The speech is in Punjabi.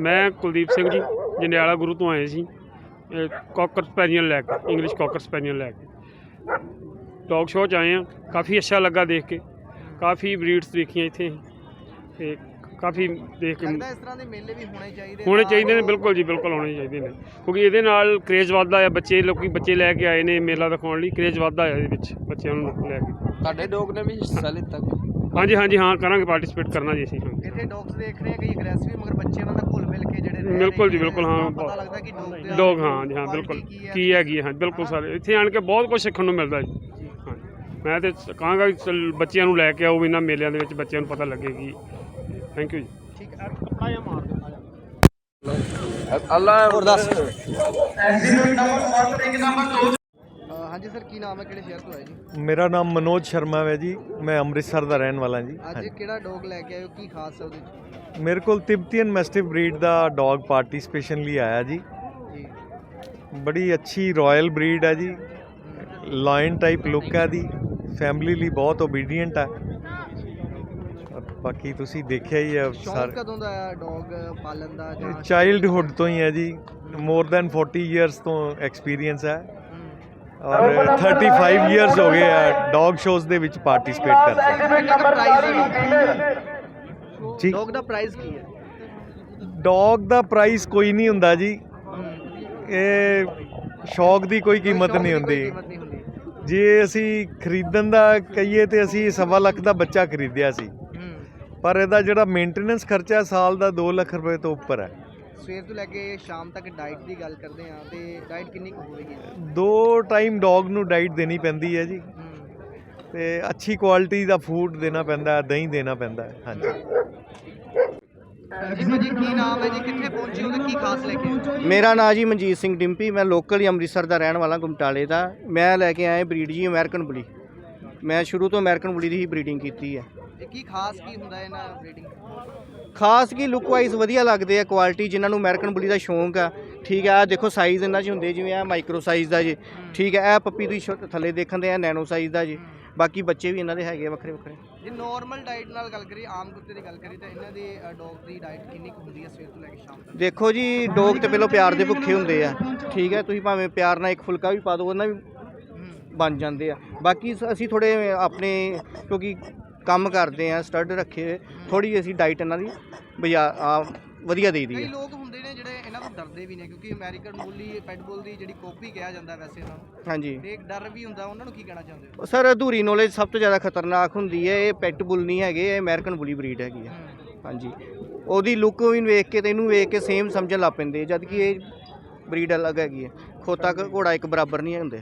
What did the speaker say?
ਮੈਂ ਕੁਲਦੀਪ ਸਿੰਘ ਜੀ ਜੰਡਿਆਲਾ ਗੁਰੂ ਤੋਂ ਆਏ ਸੀ। ਕਾਕਰ ਸਪੈਨੀਅਲ ਲੈ ਕੇ ਇੰਗਲਿਸ਼ ਕਾਕਰ ਸਪੈਨੀਅਲ ਲੈ ਕੇ। ਡੌਗ ਸ਼ੋਅ 'ਚ ਆਏ ਆ ਕਾਫੀ ਅੱਛਾ ਲੱਗਾ ਦੇਖ ਕੇ। ਕਾਫੀ ਬਰੀਡਸ ਦੇਖੀਆਂ ਇੱਥੇ। ਤੇ ਕਾਫੀ ਦੇਖ ਕੇ ਲੱਗਦਾ ਇਸ ਤਰ੍ਹਾਂ ਦੇ ਮੇਲੇ ਵੀ ਹੋਣੇ ਚਾਹੀਦੇ ਹੋਣੇ ਚਾਹੀਦੇ ਨੇ ਬਿਲਕੁਲ ਜੀ ਬਿਲਕੁਲ ਹੋਣੇ ਚਾਹੀਦੇ ਨੇ। ਕਿਉਂਕਿ ਇਹਦੇ ਨਾਲ ਕਰੇਜ਼ ਵੱਧਦਾ ਆ ਬੱਚੇ ਲੋਕੀ ਬੱਚੇ ਲੈ ਕੇ ਆਏ ਨੇ ਮੇਲਾ ਦਿਖਾਉਣ ਲਈ। ਕਰੇਜ਼ ਵੱਧਦਾ ਆ ਇਹਦੇ ਵਿੱਚ ਬੱਚਿਆਂ ਨੂੰ ਲੈ ਕੇ। ਤੁਹਾਡੇ ਡੌਗ ਨੇ ਵੀ ਹਿੱਸਾ ਲਿੱਤਾ ਹਾਂਜੀ ਹਾਂਜੀ ਹਾਂ ਕਰਾਂਗੇ ਪਾਰਟਿਸਿਪੇਟ ਕਰਨਾ ਜੀ ਅਸੀਂ। ਹਾਂ ਇੱਥੇ ਡੌਗਸ ਦੇਖ ਰਹੇ ਆ ਕਈ ਅਗਰੈਸਿਵ ਮਗਰ ਬੱਚੇ ਉਹਨਾਂ ਨਾਲ ਘੁਲ ਮਿਲ ਕੇ ਜਿਹੜੇ ਰਹਿ ਬਿਲਕੁਲ ਜੀ, ਰਹੇ ਨੇ, ਬਿਲਕੁਲ, ਹਾਂ, ਪਤਾ ਲੱਗਦਾ ਕਿ ਡੌਗ ਦੇ ਡੌਗ ਹਾਂ ਜੀ ਹਾਂ ਬਿਲਕੁਲ। ਕੀ ਹੈਗੀ ਹੈ ਹਾਂ ਬਿਲਕੁਲ ਸਾਰੇ। ਇੱਥੇ ਆਣ ਕੇ ਬਹੁਤ ਕੁਝ ਸਿੱਖਣ ਨੂੰ ਮਿਲਦਾ ਜੀ। ਹਾਂ ਮੈਂ ਤੇ ਕਹਾਂਗਾ ਚੱਲ ਬੱਚਿਆਂ ਨੂੰ ਲੈ ਕੇ ਆਓ ਵੀ ਇਹਨਾਂ ਮੇਲਿਆਂ ਦੇ ਵਿੱਚ ਬੱਚਿਆਂ ਨੂੰ ਪਤਾ ਲੱਗੇਗੀ ਥੈਂਕ ਯੂ ਜੀ। ਠੀਕ ਹੈ ਕੱਪੜਾ ਜਿਹਾ ਮਾਰ ਦਿਓ ਅੱਲਾ ਹੋਰ ਦੱਸ ਹਾਂਜੀ ਸਰ ਕੀ ਨਾਮ ਹੈ? ਕਿਹੜੇ ਸ਼ਹਿਰ ਤੋਂ ਆਏ ਜੀ? ਮੇਰਾ ਨਾਮ ਮਨੋਜ ਸ਼ਰਮਾ ਹੈ ਜੀ। ਮੈਂ ਅੰਮ੍ਰਿਤਸਰ ਦਾ ਰਹਿਣ ਵਾਲਾ ਜੀ। ਅੱਜ ਕਿਹੜਾ ਡੌਗ ਲੈ ਕੇ ਆਏ ਹੋ? ਕੀ ਖਾਸ ਹੈ ਉਹਦੇ 'ਚ? ਮੇਰੇ ਕੋਲ ਤਿਬਤੀਅਨ ਮੈਸਟਿਫ ਬਰੀਡ ਦਾ ਡੌਗ ਪਾਰਟਿਸਿਪੇਸ਼ਨ ਲਈ ਆਇਆ ਜੀ। ਜੀ। ਬੜੀ ਅੱਛੀ ਰਾਇਲ ਬਰੀਡ ਹੈ ਜੀ। ਲਾਇਨ ਟਾਈਪ ਲੁੱਕ ਹੈ ਦੀ। ਫੈਮਿਲੀ ਲਈ ਬਹੁਤ ਓਬੀਡੀਐਂਟ ਹੈ। ਬਾਕੀ ਤੁਸੀਂ ਦੇਖਿਆ ਹੀ ਹੈ ਸ਼ੌਂਕ ਸਰ ਕਦੋਂ ਦਾ ਡੌਗ ਪਾਲਣ ਦਾ ਜਾਂ ਚਾਈਲਡਹੁੱਡ ਤੋਂ ਹੀ ਹੈ ਜੀ। ਮੋਰ ਦੈਨ 40 ਇਅਰਸ ਤੋਂ ਐਕਸਪੀਰੀਅੰਸ ਹੈ। ਔਰ 35 ਇਅਰਸ ਹੋ ਗਏ ਆ ਡੌਗ ਸ਼ੋਜ਼ ਦੇ ਵਿੱਚ ਪਾਰਟਿਸਿਪੇਟ ਕਰਦੇ ਜੀ। ਡੌਗ ਦਾ ਪ੍ਰਾਈਸ ਕੀ ਹੈ? ਡੌਗ ਦਾ ਪ੍ਰਾਈਸ ਕੋਈ ਨਹੀਂ ਹੁੰਦਾ ਜੀ। ਇਹ ਸ਼ੌਕ ਦੀ ਕੋਈ ਕੀਮਤ ਨਹੀਂ ਹੁੰਦੀ। ਜੇ ਅਸੀਂ ਖਰੀਦਣ ਦਾ ਕਹੀਏ ਤੇ ਅਸੀਂ ਸਵਾ ਲੱਖ ਦਾ ਬੱਚਾ ਖਰੀਦਿਆ ਸੀ। ਪਰ ਇਹਦਾ ਜਿਹੜਾ ਮੇਨਟੇਨੈਂਸ ਖਰਚਾ ਸਾਲ ਦਾ 2 ਲੱਖ ਰੁਪਏ ਤੋਂ ਉੱਪਰ ਹੈ। ਸਵੇਰ ਤੋਂ ਲੈ ਕੇ ਸ਼ਾਮ ਤੱਕ ਡਾਈਟ ਦੀ ਗੱਲ ਕਰਦੇ ਆ ਤੇ ਡਾਈਟ ਕਿੰਨੀ ਕੁ ਹੋਵੇਗੀ? ਦੋ ਟਾਈਮ ਡੌਗ ਨੂੰ ਡਾਈਟ ਦੇਣੀ ਪੈਂਦੀ ਹੈ ਜੀ। ਤੇ ਅੱਛੀ ਕੁਆਲਿਟੀ ਦਾ ਫੂਡ ਦੇਣਾ ਪੈਂਦਾ ਹੈ ਦਹੀਂ ਦੇਣਾ ਪੈਂਦਾ ਹੈ ਹਾਂਜੀ ਜੀ ਭਾਜੀ ਕੀ ਨਾਮ ਹੈ ਜੀ? ਕਿੱਥੇ ਪਹੁੰਚੇ ਹੋ ਤੇ ਕੀ ਖਾਸ ਲੈ ਕੇ ਆਏ? ਮੇਰਾ ਨਾਂ ਜੀ ਮਨਜੀਤ ਸਿੰਘ ਡਿੰਪੀ ਮੈਂ ਲੋਕਲ ਹੀ ਅੰਮ੍ਰਿਤਸਰ ਦਾ ਰਹਿਣ ਵਾਲਾ ਗੁਮਟਾਲੇ ਦਾ। ਮੈਂ ਲੈ ਕੇ ਆਇਆ ਬਰੀਡ ਜੀ ਅਮਰੀਕਨ ਬੁਲੀ ਮੈਂ ਸ਼ੁਰੂ ਤੋਂ ਅਮਰੀਕਨ ਬੁਲੀ ਦੀ ਹੀ ਬਰੀਡਿੰਗ ਕੀਤੀ ਹੈ। ਇਹ ਕੀ ਖਾਸ ਕੀ ਹੁੰਦਾ ਇਹਨਾਂ ਬਰੀਡਿੰਗ ਖਾਸ ਕੀ ਲੁੱਕ ਵਾਈਜ਼ ਵਧੀਆ ਲੱਗਦੇ ਆ ਕੁਆਲਿਟੀ ਜਿਨ੍ਹਾਂ ਨੂੰ ਅਮਰੀਕਨ ਬੁਲੀ ਦਾ ਸ਼ੌਂਕ ਆ। ਠੀਕ ਆ ਦੇਖੋ ਸਾਈਜ਼ ਇਹਨਾਂ 'ਚ ਹੁੰਦੇ ਜਿਵੇਂ ਆ ਮਾਈਕਰੋ ਸਾਈਜ਼ ਦਾ ਜੀ। ਠੀਕ ਹੈ ਇਹ ਪੱਪੀ ਤੁਸੀਂ ਥੱਲੇ ਦੇਖਣ ਦੇ ਆ ਨੈਨੋ ਸਾਈਜ਼ ਦਾ ਜੀ। ਬਾਕੀ ਬੱਚੇ ਵੀ ਇਹਨਾਂ ਦੇ ਹੈਗੇ ਆ ਵੱਖਰੇ ਵੱਖਰੇ। ਜੇ ਨਾਰਮਲ ਡਾਈਟ ਨਾਲ ਗੱਲ ਕਰੀਏ ਆਮ ਕੁੱਤੇ ਦੀ ਗੱਲ ਕਰੀਏ ਤਾਂ ਇਹਨਾਂ ਦੀ ਡੌਗ ਦੀ ਡਾਈਟ ਕਿੰਨੀ ਕੁ ਹੁੰਦੀ ਹੈ ਸਵੇਰ ਤੋਂ ਲੈ ਕੇ ਸ਼ਾਮ ਤੱਕ? ਦੇਖੋ ਜੀ ਡੋਗ ਤੇ ਪਹਿਲਾਂ ਪਿਆਰ ਦੇ ਭੁੱਖੇ ਹੁੰਦੇ ਆ। ਠੀਕ ਹੈ ਤੁਸੀਂ ਭਾਵੇਂ ਪਿਆਰ ਨਾਲ ਇੱਕ ਫੁਲਕਾ ਵੀ ਪਾ ਦਿਓ ਉਹਨਾਂ ਵੀ। ਬਣ ਜਾਂਦੇ ਆ। ਬਾਕੀ ਅਸੀਂ ਥੋੜੇ ਆਪਣੇ ਕਿਉਂਕਿ ਕੰਮ ਕਰਦੇ ਆ ਸਟੱਡ ਰੱਖੇ ਹੋਏ ਥੋੜੀ ਅਸੀਂ ਡਾਈਟ ਇਹਨਾਂ ਦੀ ਬਾਜ਼ਾਰ ਆ ਵਧੀਆ ਦੇ ਕਈ ਹੈ ਲੋਕ ਹੁੰਦੇ ਨੇ ਜਿਹੜੇ ਇਹਨਾਂ ਤੋਂ ਡਰਦੇ ਵੀ ਨੇ ਕਿਉਂਕਿ ਅਮਰੀਕਨ ਬੁੱਲੀ ਪੈਟ ਬੁੱਲ ਦੀ ਜਿਹੜੀ ਕਾਪੀ ਕਿਹਾ ਜਾਂਦਾ ਵੈਸੇ ਤਾਂ। ਹਾਂਜੀ। ਤੇ ਇੱਕ ਡਰ ਵੀ ਹੁੰਦਾ ਉਹਨਾਂ ਨੂੰ ਕੀ ਕਹਿਣਾ ਚਾਹੁੰਦੇ ਹੋ? ਸਰ ਅਧੂਰੀ ਨੌਲੇਜ ਸਭ ਤੋਂ ਜ਼ਿਆਦਾ ਖਤਰਨਾਕ ਹੁੰਦੀ ਹੈ ਇਹ ਪੈਟ ਬੁੱਲ ਨਹੀਂ ਹੈਗੇ ਇਹ ਅਮਰੀਕਨ ਬੁਲੀ ਬਰੀਡ ਹੈਗੀ ਹੈ। ਹਮ। ਹਾਂਜੀ। ਉਹਦੀ ਲੁੱਕ ਵੀ ਵੇਖ ਕੇ ਤੇ ਇਹਨੂੰ ਵੇਖ ਕੇ ਸੇਮ ਸਮਝਣ ਲੱਗ ਪੈਂਦੇ ਜਦ ਕਿ ਇਹ ਬਰੀਡ ਅਲੱਗ ਹੈਗੀ ਹੈ ਖੋਤਾ ਕ- ਘੋੜਾ ਇੱਕ ਬਰਾਬਰ ਨਹੀਂ ਹੁੰਦੇ।